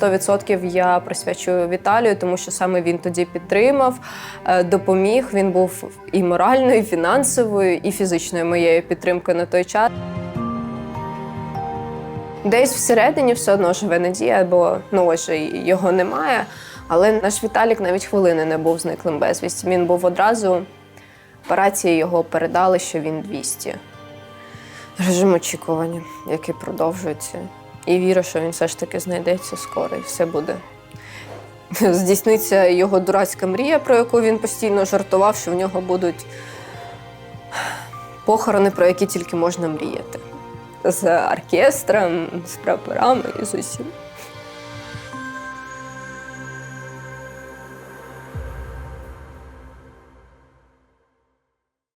100% я присвячую Віталію, тому що саме він тоді підтримав, е, допоміг. Він був і моральною, і фінансовою, і фізичною моєю підтримкою на той час. Десь всередині все одно живе надія, бо ну ось його немає. Але наш Віталік навіть хвилини не був зниклим безвісті. Він був одразу по рації його передали, що він 200. Режим очікування, який продовжується. І віра, що він все ж таки знайдеться скоро і все буде. Здійсниться його дурацька мрія, про яку він постійно жартував, що в нього будуть похорони, про які тільки можна мріяти. З оркестром, з прапорами і з усім.